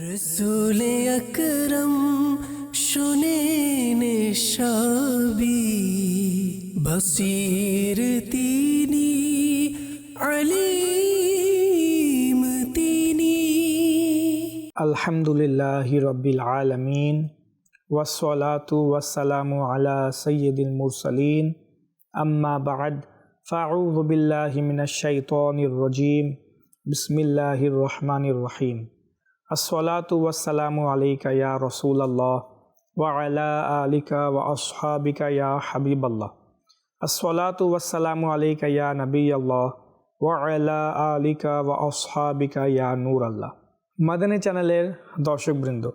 রসুল আকরম শোনেন সবই বসির তিনি আলিম তিনি আলহামদুলিল্লাহ রব্বিল আলমিন ওয়াসলাতু ওয়াসালামু আলা সৈয়দুল মুরসালিন আম্মা বাদ ফাউযু বিল্লাহি মিনাশ শাইতানির রাজিম বিসমিল্লাহির রহমানির রহিম আসসালাতু ওয়াসসালামু আলাইকা ইয়া রাসূলুল্লাহ ওয়া আলা আলিকা ওয়া আসহাবিকা ইয়া হাবিবাল্লাহ। আসসালাতু ওয়াসসালামু আলাইকা ইয়া নবিয়াল্লাহ ওয়া আলা আলিকা ওয়া আসহাবিকা ইয়া নূরাল্লাহ। মাদানী চ্যানেলের দর্শকবৃন্দ,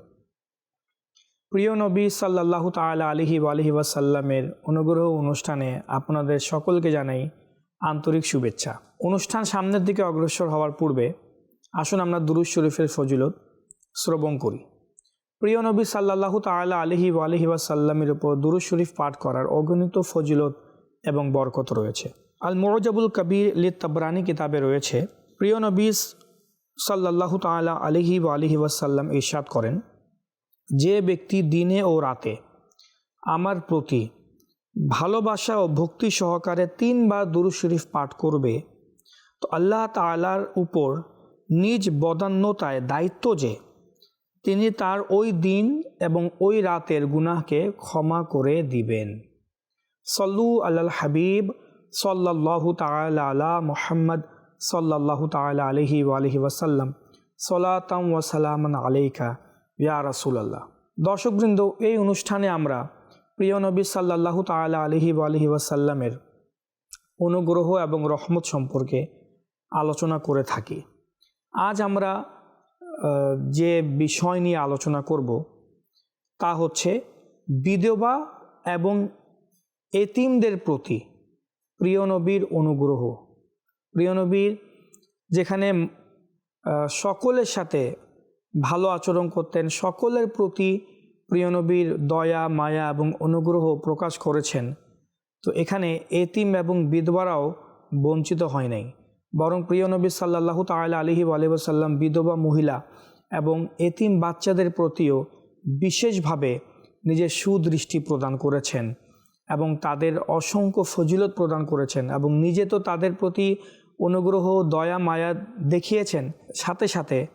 প্রিয় নবী সাল্লাল্লাহু তাআলা আলিহি আলিহি ওয়াসাল্লামের অনুগ্রহ অনুষ্ঠানে আপনাদের সকলকে জানাই আন্তরিক শুভেচ্ছা। অনুষ্ঠান সামনের দিকে অগ্রসর হওয়ার পূর্বে আসুন আমরা দুরুজ শরীফের ফজিলত শ্রবণ করি। প্রিয় নবী সাল্লাল্লাহু তাআলা আলিহি আলিহি ওয়াসাল্লামের উপর দুরুজ শরীফ পাঠ করার অগণিত ফজিলত এবং বরকত রয়েছে। আল মোরজাবুল কবির লি তাবরানি কিতাবে রয়েছে, প্রিয় নবী সাল্লাল্লাহু তাআলা আলিহি আলিহি ওয়াসাল্লাম ইরশাদ করেন, যে ব্যক্তি দিনে ও রাতে আমার প্রতি ভালোবাসা ও ভক্তি সহকারে তিনবার দুরু শরীফ পাঠ করবে, তো আল্লাহ তালার উপর নিজ বদান্যতায় দায়িত্ব যে তিনি তার ওই দিন এবং ওই রাতের গুনাহকে ক্ষমা করে দিবেন। সল্লু আল্লাহ হাবিব সাল্লাল্লাহু তাআলা আলা মোহাম্মদ সাল্লাল্লাহু তাআলা আলহি আলহি ওয়াসাল্লাম। সলাতাম ওয়াসালামান আলাইকা ইয়া রাসুলাল্লাহ। দর্শকবৃন্দ, এই অনুষ্ঠানে আমরা প্রিয় নবী সাল্লাল্লাহু তাআলা আলহি আলহি ওয়াসাল্লামের অনুগ্রহ এবং রহমত সম্পর্কে আলোচনা করে থাকি। আজ আমরা যে বিষয় নিয়ে আলোচনা করব, তা হচ্ছে বিধবা এবং এতিমদের প্রতি প্রিয় নবীর অনুগ্রহ। প্রিয় নবীর যেখানে সকলের সাথে ভালো আচরণ করতেন, সকলের প্রতি প্রিয় নবীর দয়া, মায়া এবং অনুগ্রহ প্রকাশ করেছেন, তো এখানে এতিম এবং বিধবারাও বঞ্চিত হয় নাই। বরং প্রিয় নবী সাল্লাল্লাহু তাআলা আলিহি আলহিসাল্লাম বিধবা মহিলা এবং এতিম বাচ্চাদের প্রতিও বিশেষভাবে নিজের সুদৃষ্টি প্রদান করেছেন এবং তাদের অসংখ্য ফজিলত প্রদান করেছেন এবং নিজে তো তাদের প্রতি অনুগ্রহ, দয়া, মায়া দেখিয়েছেন, সাথে সাথে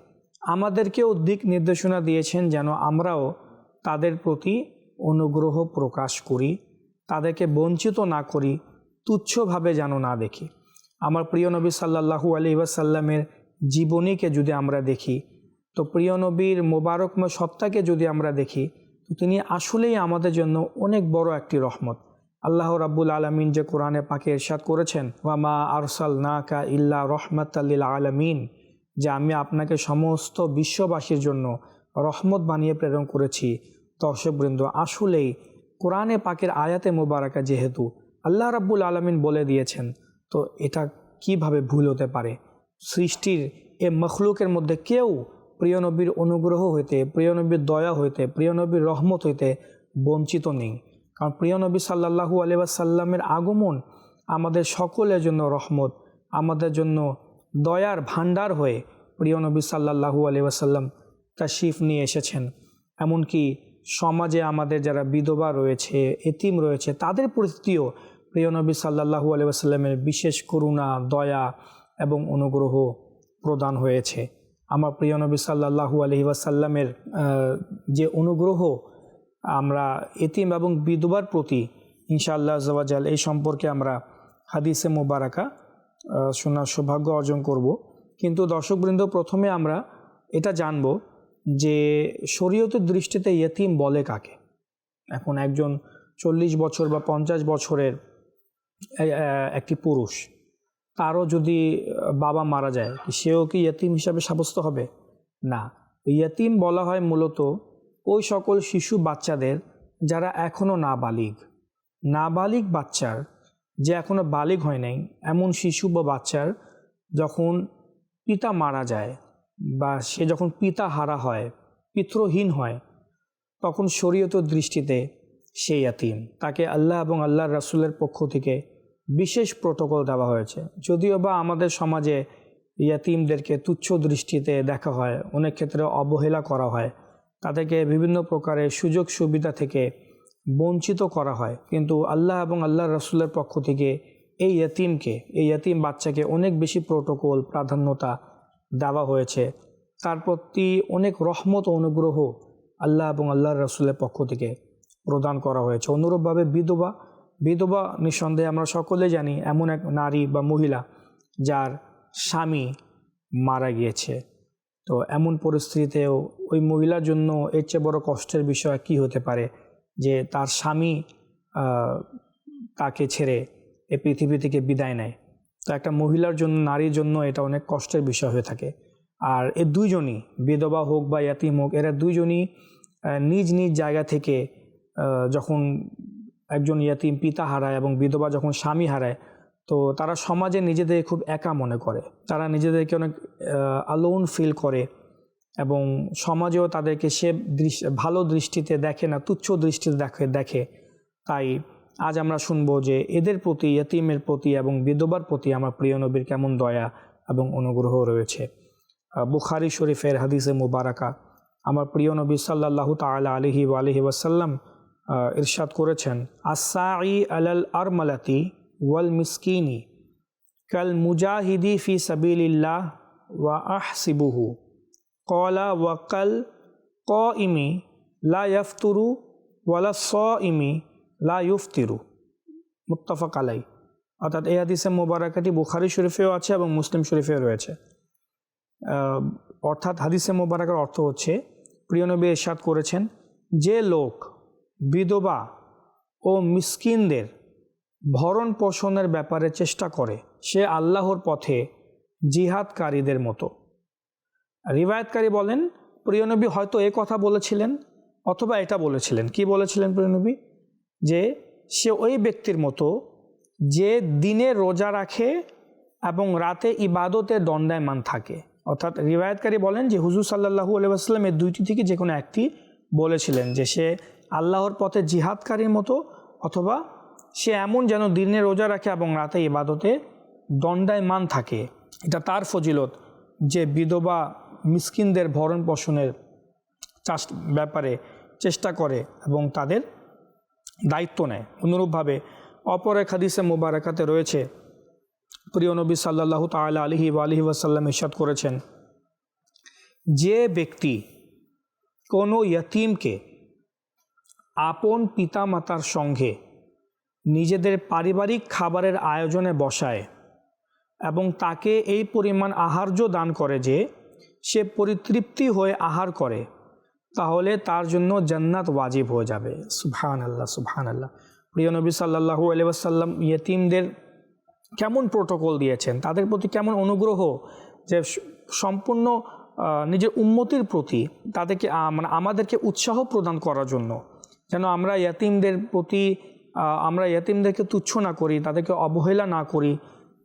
আমাদেরকেও দিক নির্দেশনা দিয়েছেন যেন আমরাও তাদের প্রতি অনুগ্রহ প্রকাশ করি, তাদেরকে বঞ্চিত না করি, তুচ্ছভাবে যেন না দেখি। আমার প্রিয় নবী সাল্লাহু আলি ওয়াসাল্লামের জীবনীকে যদি আমরা দেখি, তো প্রিয় নবীর মোবারকময় সত্তাকে যদি আমরা দেখি, তো তিনি আসলেই আমাদের জন্য অনেক বড় একটি রহমত। আল্লাহ রাব্বুল আলমিন যে কোরআনে পাকে এরশাদ করেছেন, ওয়ামা আরসাল নাকা ইল্লা রহমতাল্লিল আলমিন যে আমি আপনাকে সমস্ত বিশ্ববাসীর জন্য রহমত বানিয়ে প্রেরণ করেছি। দর্শকবৃন্দ আসলেই কোরআনে পাকের আয়াতে মোবারকা যেহেতু, আল্লাহ রাব্বুল আলমিন বলে দিয়েছেন তো এটা কীভাবে ভুল হতে পারে? সৃষ্টির এ মখলুকের মধ্যে কেউ প্রিয়নবীর অনুগ্রহ হইতে প্রিয়নবীর দয়া হইতে প্রিয়নবীর রহমত হইতে বঞ্চিত নেই। কারণ প্রিয়নবী সাল্লাহু আলিবাসাল্লামের আগমন আমাদের সকলের জন্য রহমত, আমাদের জন্য দয়ার ভাণ্ডার হয়ে প্রিয় নবী সাল্লাহু আলিবাসাল্লাম তাশিফ নিয়ে এসেছেন। এমনকি সমাজে আমাদের যারা বিধবা রয়েছে, এতিম রয়েছে, তাদের প্রতিও প্রিয় নবী সাল্লাহু আলিবাসাল্লামের বিশেষ করুণা, দয়া এবং অনুগ্রহ প্রদান হয়েছে। আমার প্রিয় নবী সাল্লাহু আলহি ওয়াসাল্লামের যে অনুগ্রহ আমরা এতিম এবং বিধবার প্রতি ইনশাআল্লাহ জওয়াজাল এই সম্পর্কে আমরা হাদিসে মোবারাকা শোনার সৌভাগ্য অর্জন করব। কিন্তু দর্শকবৃন্দ, প্রথমে আমরা এটা জানব যে শরীয়তের দৃষ্টিতে ইয়েতিম বলে কাকে? এখন একজন চল্লিশ বছর বা পঞ্চাশ বছরের একটি পুরুষ। তারও যদি বাবা মারা যায় সেও কি ইয়তিম হিসাবে সাব্যস্ত হবে? না। ইয়তিম বলা হয় মূলত ওই সকল শিশু বাচ্চাদের যারা এখনও নাবালিগ। নাবালিগ বাচ্চার যে এখনও বালিগ হয় নাই, এমন শিশু বা বাচ্চার যখন পিতা মারা যায় বা সে যখন পিতা হারা হয় পিত্রহীন হয়, তখন শরীয়ত দৃষ্টিতে সে ইয়াতিম। তাকে আল্লাহ এবং আল্লাহর রাসূলের পক্ষ থেকে বিশেষ প্রোটোকল দেওয়া হয়েছে। যদিও বা আমাদের সমাজে ইয়াতিমদেরকে তুচ্ছ দৃষ্টিতে দেখা হয়, অনেক ক্ষেত্রে অবহেলা করা হয়, তাদেরকে বিভিন্ন প্রকারের সুযোগ সুবিধা থেকে বঞ্চিত করা হয়। কিন্তু আল্লাহ এবং আল্লাহ রসুলের পক্ষ থেকে এই ইয়াতিমকে, এই ইয়াতিম বাচ্চাকে অনেক বেশি প্রোটোকল, প্রাধান্যতা দেওয়া হয়েছে। তার প্রতি অনেক রহমত অনুগ্রহ আল্লাহ এবং আল্লাহর রসুলের পক্ষ থেকে। প্রদান করা হয়েছে। অনুরূপভাবে বিধবা বিধবা নিঃসন্দেহে আমরা সকলে জানি এমন এক নারী বা মহিলা যার স্বামী মারা গিয়েছে। তো এমন পরিস্থিতিতেও ওই মহিলার জন্য এর চেয়ে বড় কষ্টের বিষয় কি হতে পারে? যে তার স্বামী তাকে ছেড়ে এ পৃথিবী থেকে বিদায় নেয়। তো একটা মহিলার জন্য, নারীর জন্য এটা অনেক কষ্টের বিষয় হয়ে থাকে। আর এ দুইজনই, বিধবা হোক বা ইয়াতিম হোক, এরা দুইজনই নিজ নিজ জায়গা থেকে যখন একজন ইয়াতিম পিতা হারায় এবং বিধবা যখন স্বামী হারায়, তো তারা সমাজে নিজেদের খুব একা মনে করে। তারা নিজেদেরকে অনেক আলোন ফিল করে এবং সমাজেও তাদেরকে সে ভালো দৃষ্টিতে দেখে না, তুচ্ছ দৃষ্টিতে দেখে দেখে। তাই আজ আমরা শুনব যে এদের প্রতি, ইয়তিমের প্রতি এবং বিধবার প্রতি আমার প্রিয় নবীর কেমন দয়া এবং অনুগ্রহ রয়েছে। বুখারি শরীফের হাদিসে মুবারাকা, আমার প্রিয় নবী সাল্লাল্লাহু তাআলা আলিহি আলিহি ওয়াসাল্লাম ইরশাদ করেছেন আসাই আলাল আরমালাতি ওয়াল মিসকিনি কাল মুজাহিদি ফি সাবিলিল্লাহ ওয়া আহসিবুহু। কলা ওয়াকাল ক ইমি লা ইয়াফতুরু ওয়ালা স ইমি লা ইউফতিরু। মুত্তাফাক আলাই অর্থাৎ এই হাদিসে মোবারকাটি বুখারি শরীফেও আছে এবং মুসলিম শরীফেও রয়েছে। অর্থাৎ হাদিসে মোবারকের অর্থ হচ্ছে, প্রিয় নবী এরশাদ করেছেন, যে লোক বিধবা ও মিসকিনদের ভরণ পোষণের ব্যাপারে চেষ্টা করে। সে আল্লাহর পথে জিহাদকারীদের মতো। রিবায়তকারী বলেন প্রিয়নবী হয়তো এ কথা বলেছিলেন অথবা এটা বলেছিলেন। কি বলেছিলেন প্রিয়নবী যে সে ওই ব্যক্তির মতো যে দিনে রোজা রাখে এবং রাতে ইবাদতে দণ্ডায়মান থাকে। অর্থাৎ রিবায়তকারী বলেন যে হুজুর সাল্লাহু আলাইসাল্লাম এই দুইটি থেকে যে কোনো একটি বলেছিলেন যে সে আল্লাহর পথে জিহাদকারীর মতো, অথবা সে এমন যেন দিনে রোজা রাখে এবং রাতে ইবাদতে দণ্ডায়মান থাকে। এটা তার ফজিলত যে বিধবা মিসকিনদের ভরণ পোষণের চাষ ব্যাপারে চেষ্টা করে এবং তাদের দায়িত্ব নেয়। অনুরূপভাবে অপর এক হাদিসে মোবারকাতে রয়েছে, প্রিয় নবী সাল্লাহ তাল আলহি আলহি ওয়াসাল্লাম ইসাদ করেছেন, যে ব্যক্তি কোনো ইয়তিমকে আপন পিতামাতার সঙ্গে নিজেদের পারিবারিক খাবারের আয়োজনে বসায় এবং তাকে এই পরিমাণ আহার্য দান করে যে সে পরিতৃপ্তি হয়ে আহার করে, তাহলে তার জন্য জান্নাত ওয়াজিব হয়ে যাবে। সুবহান আল্লাহ সুবহান আল্লাহ প্রিয় নবী সাল্লাহু আলিয়াসাল্লাম ইয়েতিমদের কেমন প্রোটোকল দিয়েছেন? তাদের প্রতি কেমন অনুগ্রহ যে সম্পূর্ণ নিজের উন্নতির প্রতি তাদেরকে মানে আমাদেরকে উৎসাহ প্রদান করার জন্য যেন আমরা ইয়াতিমদের প্রতি আমরা ইয়াতিমদেরকে তুচ্ছ না করি তাদেরকে অবহেলা না করি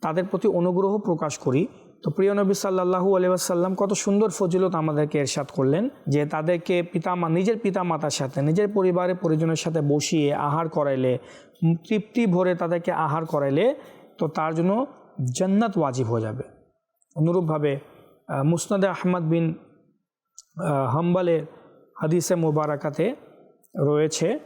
তাদের প্রতি অনুগ্রহ প্রকাশ করি। তো প্রিয় নবী সাল্লাহু আলিয়াসাল্লাম কত সুন্দর ফজিলত আমাদেরকে এরশাদ করলেন যে তাদেরকে পিতামা নিজের পিতামাতার সাথে নিজের পরিবারের পরিজনের সাথে বসিয়ে আহার করাইলে তৃপ্তি ভরে তাদেরকে আহার করাইলে তো তার জন্য জান্নাত ওয়াজিব হয়ে যাবে। অনুরূপভাবে মুসনাদে আহমদ বিন আহ, হাম্বালের হাদিসে মোবারাকাতে রয়েছে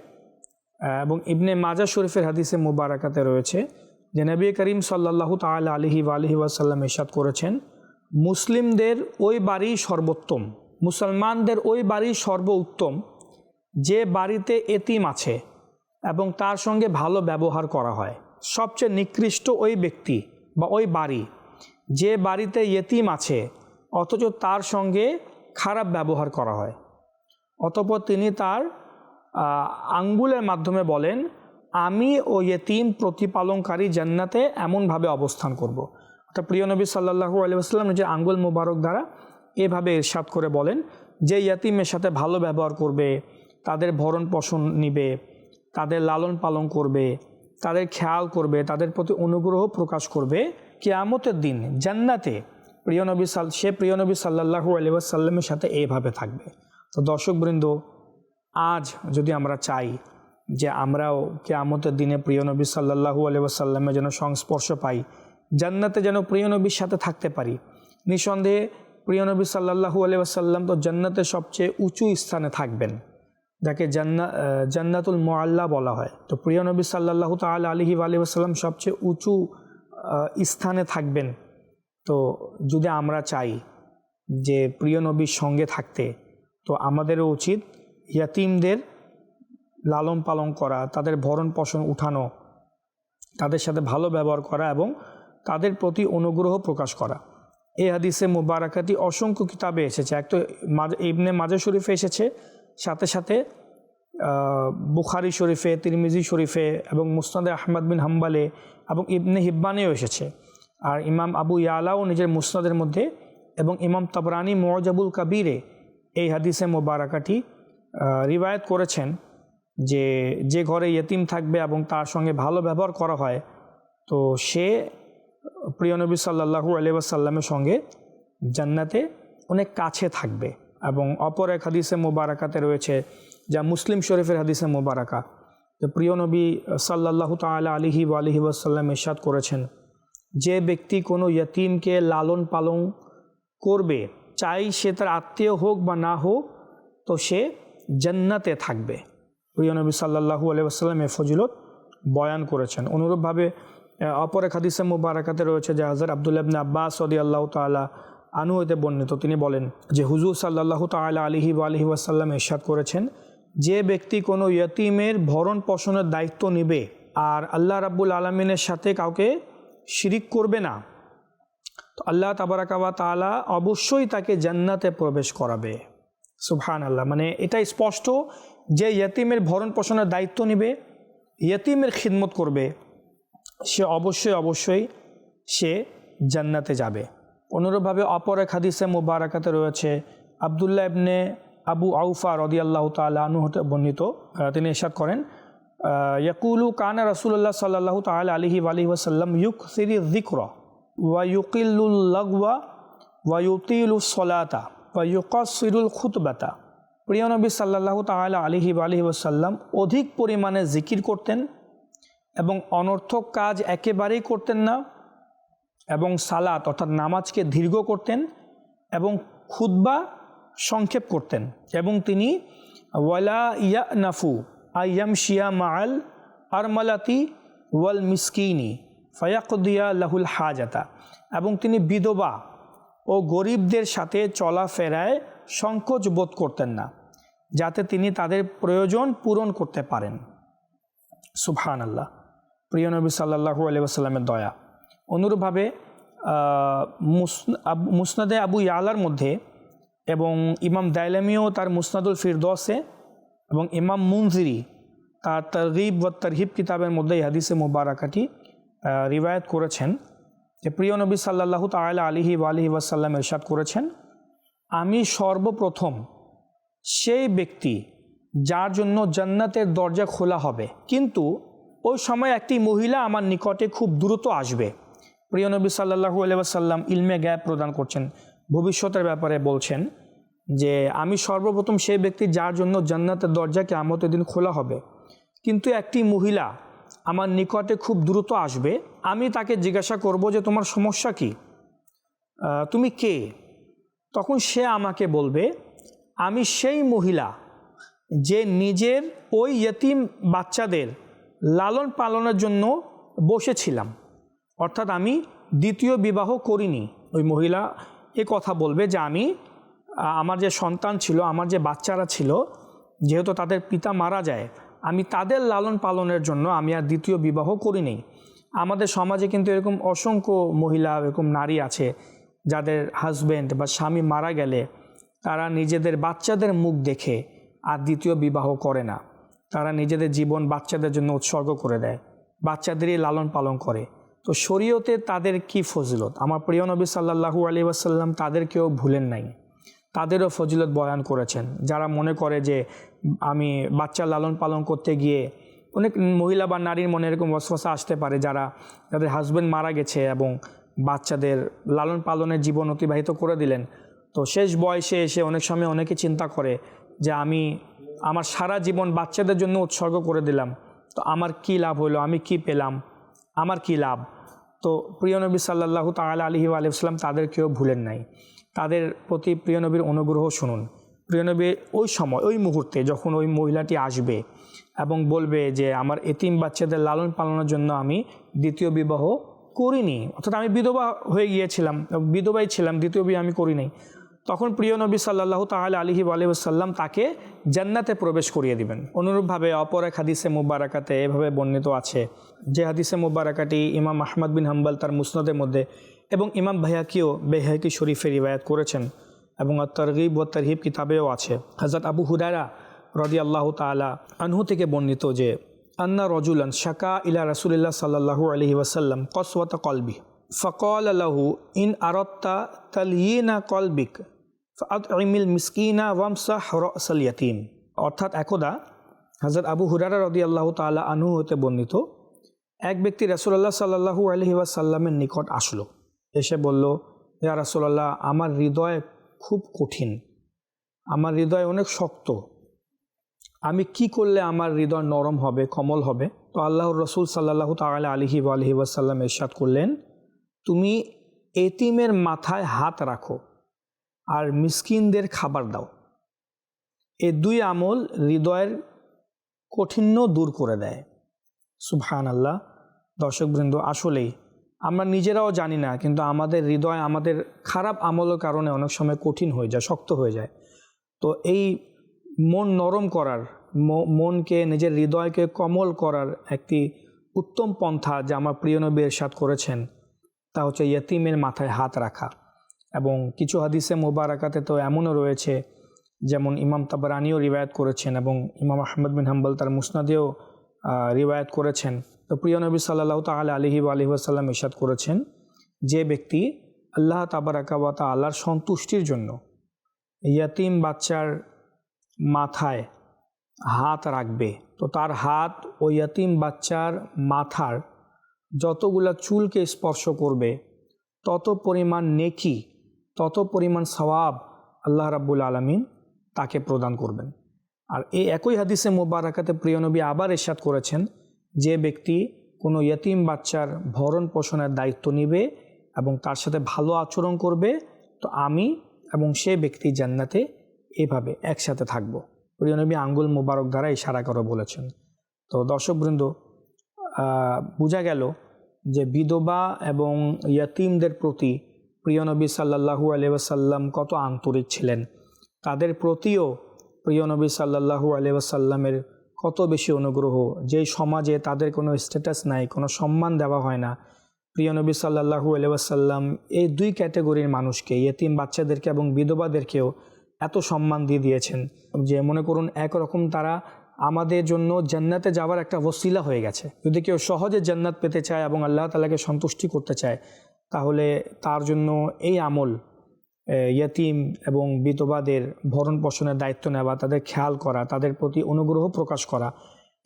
এবং ইবনে মাজা শরীফের হাদিসে মোবারাকাতে রয়েছে যে নবী করিম সাল্লাল্লাহু তাআলা আলিহি আলিহি ওয়াসাল্লাম ইরশাদ করেছেন, মুসলিমদের ওই বাড়ি সর্বোত্তম, মুসলমানদের ওই বাড়ি সর্বোত্তম, যে বাড়িতে এতিম আছে এবং তার সঙ্গে ভালো ব্যবহার করা হয়। সবচেয়ে নিকৃষ্ট ওই ব্যক্তি বা ওই বাড়ি, যে বাড়িতে ইয়েতিম আছে, অথচ তার সঙ্গে খারাপ ব্যবহার করা হয়। অতপর তিনি তার আঙ্গুলের মাধ্যমে বলেন, আমি ও ইয়েতিম প্রতিপালনকারী জান্নাতে এমনভাবে অবস্থান করব। অর্থাৎ প্রিয় নবী সাল্লাহু আলিয়াস্লাম নিজের আঙ্গুল মোবারক দ্বারা এভাবে ইরশাদ করে বলেন, যে ইয়াতিমের সাথে ভালো ব্যবহার করবে, তাদের ভরণ পোষণ নিবে, তাদের লালন পালন করবে, তাদের খেয়াল করবে, তাদের প্রতি অনুগ্রহ প্রকাশ করবে, কেয়ামতের দিন জান্নাতে প্রিয় নবী সাল, সে প্রিয় নবী সাল্লাহু আলিয়াসাল্লামের সাথে এইভাবে থাকবে তো দর্শকবৃন্দ আজ যদি আমরা চাই যে আমরাও কেয়ামতের দিনে প্রিয় নবী সাল্লাহু আলিয়াসাল্লামের যেন সংস্পর্শ পাই, জান্নাতে যেন প্রিয় নবীর সাথে থাকতে পারি, নিঃসন্দেহে প্রিয় নবী সাল্লাহু আলিয়া সাল্লাম তো জান্নাতের সবচেয়ে উঁচু স্থানে থাকবেন, যাকে জান্না জান্নাতুল মোয়াল্লা বলা হয়। তো প্রিয় নবী সাল্লাহু তাল আলহি আলি আসাল্লাম সবচেয়ে উঁচু স্থানে থাকবেন। তো যদি আমরা চাই যে প্রিয় নবীর সঙ্গে থাকতে, তো আমাদেরও উচিত ইয়াতিমদের লালন পালন করা, তাদের ভরণ পোষণ উঠানো, তাদের সাথে ভালো ব্যবহার করা এবং তাদের প্রতি অনুগ্রহ প্রকাশ করা। এই হাদিসে মুবারাকাতি অসংখ্য কিতাবে এসেছে। এক তো ইবনে মাজে শরীফে এসেছে, সাথে সাথে বুখারি শরীফে, তিরমিজি শরীফে এবং মুসনাদে আহমদ বিন হাম্বালে এবং ইবনে হিব্বানেও এসেছে। আর ইমাম আবু ইয়ালাও নিজের মুসনাদের মধ্যে এবং ইমাম তাবরানি মোয়াজাবুল কাবিরে এই হাদিসে মোবারাকাটি রিবায়াত করেছেন যে যে ঘরে ইয়েতিম থাকবে এবং তার সঙ্গে ভালো ব্যবহার করা হয়, তো সে প্রিয় নবী সাল্লাহু আলিয়াসাল্লামের সঙ্গে জান্নাতে অনেক কাছে থাকবে এবং অপর এক হাদিসে মোবারাকাতে রয়েছে যা মুসলিম শরীফের হাদিসে মোবারাকা। যে প্রিয় নবী সাল্লাহু তালা আলিহি আলিহি ওয়াসাল্লাম ইরশাদ করেছেন, যে ব্যক্তি কোনো ইয়তিমকে লালন পালন করবে, চাই সে তার আত্মীয় হোক বা না হোক, তো সে জান্নাতে থাকবে। প্রিয় নবী সাল্লাহু আলিয়াসাল্লাম এ ফজিলত বয়ান করেছেন। অনুরূপভাবে অপর এক হাদিসে মুবারাকাতে রয়েছে যে হাজার আবদুল্লাহ ইবনে আব্বাস সদি আল্লাহ তালা আনু হইতে বর্ণিত। তিনি বলেন যে, হুজুর সাল্লাহ তালা আলিহি আলহি ওয়াসাল্লাম ইরশাদ করেছেন, যে ব্যক্তি কোনো ইয়তিমের ভরণ পোষণের দায়িত্ব নেবে আর আল্লাহ রাব্বুল আলমিনের সাথে কাউকে শিরিক করবে না, তো আল্লাহ তাবারাকাবা তালা অবশ্যই তাকে জান্নাতে প্রবেশ করাবে। সুবহান আল্লাহ মানে এটা স্পষ্ট যে ইয়তিমের ভরণ পোষণের দায়িত্ব নেবে, ইয়তিমের খিদমত করবে, সে অবশ্যই অবশ্যই সে জান্নাতে যাবে। অনুরূপভাবে অপর এক হাদিসে মুবারাকাতে রয়েছে, আবদুল্লাহ ইবনে আবু আউফা রদি আল্লাহ তালা হতে বর্ণিত তিনি ইরশাদ করেন ইয়াকুলু কানা রসুল্লাহ সাল্লাহ তাল আলহি আলহি ওয়াসাল্লাম ইউক সিরি জিক্র ওয়া ইউকিল্লুল ওয়া ইউতিলু সলাতা। ওয়া ইউকাসিরুল খুতবাতা। প্রিয় নবী সাল্লাহ তাল আলহি আলহি ওয়াসাল্লাম অধিক পরিমাণে জিকির করতেন এবং অনর্থক কাজ একেবারেই করতেন না এবং সালাত অর্থাৎ নামাজকে দীর্ঘ করতেন এবং খুদ্া সংক্ষেপ করতেন এবং তিনি ওয়ালা ইয়া নাফু আয়াম শিয়া মাল আরমালাতি ওয়াল মিসকিনি ফয়াকুদিয়া লাহুল হাজাতা এবং তিনি বিধবা ও গরিবদের সাথে চলাফেরায় সংকোচ বোধ করতেন না, যাতে তিনি তাদের প্রয়োজন পূরণ করতে পারেন। সুবহান আল্লাহ প্রিয় নবী সাল্লাহু আলি আসাল্লামের দয়া। অনুরূপভাবে মুসনাদে আবু ইয়ালার মধ্যে এবং ইমাম দাইলামিও তার মুসনাদুল ফিরদসে এবং ইমাম মুনজিরি তার তরগিব ও তরহিব কিতাবের মধ্যে এই হাদিসে মুবারাকাটি রিবায়াত করেছেন। যে প্রিয় নবী সাল্লাহু তালা আলিহি আলিহি ওয়াসাল্লাম ইরশাদ করেছেন, আমি সর্বপ্রথম সেই ব্যক্তি যার জন্য জান্নাতের দরজা খোলা হবে। কিন্তু ওই সময় একটি মহিলা আমার নিকটে খুব দ্রুত আসবে। প্রিয় নবী সাল্লাহু আলাইসাল্লাম ইলমে গ্যাপ প্রদান করছেন। ভবিষ্যতের ব্যাপারে বলছেন যে, আমি সর্বপ্রথম সেই ব্যক্তি যার জন্য জান্নাতের দরজা কেমতের দিন খোলা হবে। কিন্তু একটি মহিলা আমার নিকটে খুব দ্রুত আসবে, আমি তাকে জিজ্ঞাসা করব যে তোমার সমস্যা কি? তুমি কে? তখন সে আমাকে বলবে, আমি সেই মহিলা যে নিজের ওই ইয়তিম বাচ্চাদের লালন পালনের জন্য বসেছিলাম। অর্থাৎ আমি দ্বিতীয় বিবাহ করিনি। ওই মহিলা এ কথা বলবে যে আমি আমার যে সন্তান ছিল, আমার যে বাচ্চারা ছিল, যেহেতু তাদের পিতা মারা যায় আমি তাদের লালন পালনের জন্য আমি আর দ্বিতীয় বিবাহ করিনি। আমাদের সমাজে কিন্তু এরকম অসংখ্য মহিলা, এরকম নারী আছে, যাদের হাজব্যান্ড বা স্বামী মারা গেলে তারা নিজেদের বাচ্চাদের মুখ দেখে আর দ্বিতীয় বিবাহ করে না। তারা নিজেদের জীবন বাচ্চাদের জন্য উৎসর্গ করে দেয়, বাচ্চাদেরই লালন পালন করে। তো শরীয়তে তাদের কি ফজিলত? আমার প্রিয় নবী সাল্লাহু আলী ওয়াসাল্লাম তাদেরকেও ভুলেন নাই। তাদেরও ফজিলত বয়ান করেছেন। যারা মনে করে যে আমি বাচ্চা লালন পালন করতে গিয়ে অনেক মহিলা বা নারীর মনে এরকম ওয়াসওয়াসা আসতে পারে যারা যাদের হাজব্যান্ড মারা গেছে এবং বাচ্চাদের লালন পালনের জীবন অতিবাহিত করে দিলেন। তো শেষ বয়সে এসে অনেক সময় অনেকে চিন্তা করে যে আমি আমার সারা জীবন বাচ্চাদের জন্য উৎসর্গ করে দিলাম। তো আমার কি লাভ হলো? আমি কি পেলাম? আমার কি লাভ? তো প্রিয় নবী সাল্লাহ তাল আলহি আলিয়াল্লাম তাদেরকেও ভুলেন নাই। তাদের প্রতি প্রিয় নবীর অনুগ্রহ শুনুন। প্রিয় নবী ওই সময়, ওই মুহূর্তে যখন ওই মহিলাটি আসবে এবং বলবে যে, আমার এতিম বাচ্চাদের লালন পালনের জন্য আমি দ্বিতীয় বিবাহ করিনি। অর্থাৎ আমি বিধবা হয়ে গিয়েছিলাম, বিধবাই ছিলাম, দ্বিতীয় বিয়ে আমি করিনি তখন প্রিয় নবী সাল্লাহ তাহলে আলিহি আলিয়াল্লাম তাকে জান্নাতে প্রবেশ করিয়ে দিবেন। অনুরূপভাবে অপর এক হাদিসে মুবারাকাতে এভাবে বর্ণিত আছে। যে হাদিসে মুবারাকাটি ইমাম আহমদ বিন হাম্বাল তার মুসনদের মধ্যে এবং ইমাম ভাইয়াকিও বেহাকি শরীফে রিবায়াত করেছেন এবং তরগিব ও তরহিব কিতাবেও আছে। হজরত আবু হুদারা রদি আল্লাহ তালা আনহু থেকে বর্ণিত যে, আন্না রজুলান শাকা ইলা রসুলিল্লাহ সাল্লাহু আলহি ওয়াসাল্লাম কসওয়াত কলবি। ফকল আলাহু ইন আরত্তা তালিনা কলবিক ইমিল মিসকিনা ওয়ামসাহ রসল ইয়াতিম। অর্থাৎ একদা হজরত আবু হুরারা রদি আল্লাহ তালা আনহু হতে বর্ণিত, এক ব্যক্তি রসুল্লাহ সাল্লাহু আলহি ওয়াসাল্লামের নিকট আসলো। এসে বলল, ইয়া রসুল্লাহ আমার হৃদয় খুব কঠিন। আমার হৃদয় অনেক শক্ত। আমি কি করলে আমার হৃদয় নরম হবে, কমল হবে? তো আল্লাহর রসুল সাল্লাহ তালা আলহি আলহি ওয়াসাল্লাম এরশাদ করলেন, তুমি এতিমের মাথায় হাত রাখো আর মিসকিনদের খাবার দাও। এ দুই আমল হৃদয়ের কঠিন্য দূর করে দেয়। সুবহান আল্লাহ দর্শকবৃন্দ, আসলেই আমরা নিজেরাও জানি না, কিন্তু আমাদের হৃদয় আমাদের খারাপ আমলের কারণে অনেক সময় কঠিন হয়ে যায়, শক্ত হয়ে যায়। তো এই মন নরম করার মনকে, নিজের হৃদয়কে কমল করার একটি উত্তম পন্থা যা আমার প্রিয় নবী এরশাদ করেছেন, তা হচ্ছে ইয়তিমের মাথায় হাত রাখা। এবং কিছু হাদিসে মোবারাকাতে তো এমনও রয়েছে, যেমন ইমাম তাবরানিও রিবায়ত করেছেন এবং ইমাম আহমদ বিন হাম্বল তার মুসনাদেও রিবায়ত করেছেন। তো প্রিয় নবী সাল্লাহ তাল আলহি আলহি আসাল্লাম ইসাদ করেছেন, যে ব্যক্তি আল্লাহ তাবারাকাবা তা আল্লাহর সন্তুষ্টির জন্য ইয়াতিম বাচ্চার মাথায় হাত রাখবে, তো তার হাত ও ইয়াতিম বাচ্চার মাথার যতগুলা চুলকে স্পর্শ করবে, তত পরিমাণ নেকি, তত পরিমাণ সওয়াব আল্লাহ রাব্বুল আলমিন তাকে প্রদান করবেন। আর এই একই হাদিসে মোবারকাতে প্রিয়নবী আবার এরশাদ করেছেন যে ব্যক্তি কোনো ইয়তিম বাচ্চার ভরণ পোষণের দায়িত্ব নেবে এবং তার সাথে ভালো আচরণ করবে, তো আমি এবং সে ব্যক্তি জান্নাতে এভাবে একসাথে থাকব। প্রিয় নবী, আঙ্গুল মোবারক দ্বারা ইশারা করে বলেছেন। তো দর্শকবৃন্দ বোঝা গেল যে বিধবা এবং ইয়তিমদের প্রতি প্রিয় নবী সাল্লাহু আলিয়াসাল্লাম কত আন্তরিক ছিলেন। তাদের প্রতিও প্রিয় নবী সাল্লাহু আলিয়াসাল্লামের কত বেশি অনুগ্রহ যেই সমাজে তাদের কোনো স্ট্যাটাস নাই, কোনো সম্মান দেওয়া হয় না। প্রিয় নবী সাল্লাহু আলিয়াসাল্লাম এই দুই ক্যাটাগরির মানুষকে, ইয়েতিম বাচ্চাদেরকে এবং বিধবাদেরকেও এত সম্মান দিয়ে দিয়েছেন যে মনে করুন একরকম তারা আমাদের জন্য জান্নাতে যাওয়ার একটা ওসিলা হয়ে গেছে। যদি কেউ সহজে জান্নাত পেতে চায় এবং আল্লাহ তালাকে সন্তুষ্টি করতে চায়, তাহলে তার জন্য এই আমল ইয়তিম এবং বিধবাদের ভরণ পোষণের দায়িত্ব নেওয়া, তাদের খেয়াল করা, তাদের প্রতি অনুগ্রহ প্রকাশ করা,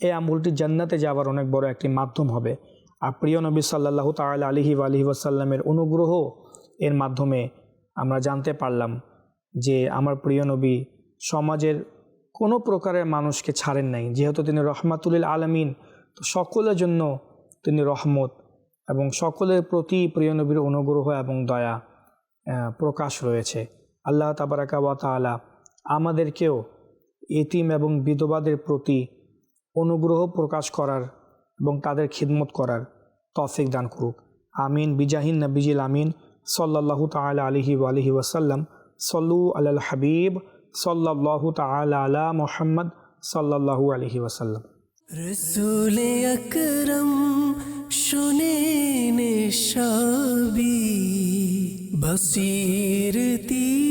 এই আমলটি জান্নাতে যাওয়ার অনেক বড় একটি মাধ্যম হবে। আর প্রিয় নবী সাল্লাহ তাল আলহি আলহি ওয়াসাল্লামের অনুগ্রহ এর মাধ্যমে আমরা জানতে পারলাম যে আমার প্রিয় নবী সমাজের কোনো প্রকারের মানুষকে ছাড়েন নাই। যেহেতু তিনি রহমাতুলিল আলমিন, তো সকলের জন্য তিনি রহমত এবং সকলের প্রতি প্রিয় নবীর অনুগ্রহ এবং দয়া। প্রকাশ রয়েছে। আল্লাহ তাবারাকা ওয়া তালা আমাদেরকেও এতিম এবং বিধবাদের প্রতি অনুগ্রহ প্রকাশ করার এবং তাদের খিদমত করার তফিক দান করুক। আমিন। বিজাহিন নবিজিল আমিন। সাল্লাহু তালা আলহি আলহি ওয়াসাল্লাম। সল্লু আল হাবিব। সাল্লাহু তালা আলা মোহাম্মদ সাল্লাহু আলহি ওয়াসাল্লাম। রসুল আকরম শুনে নিশাবি بصیرتی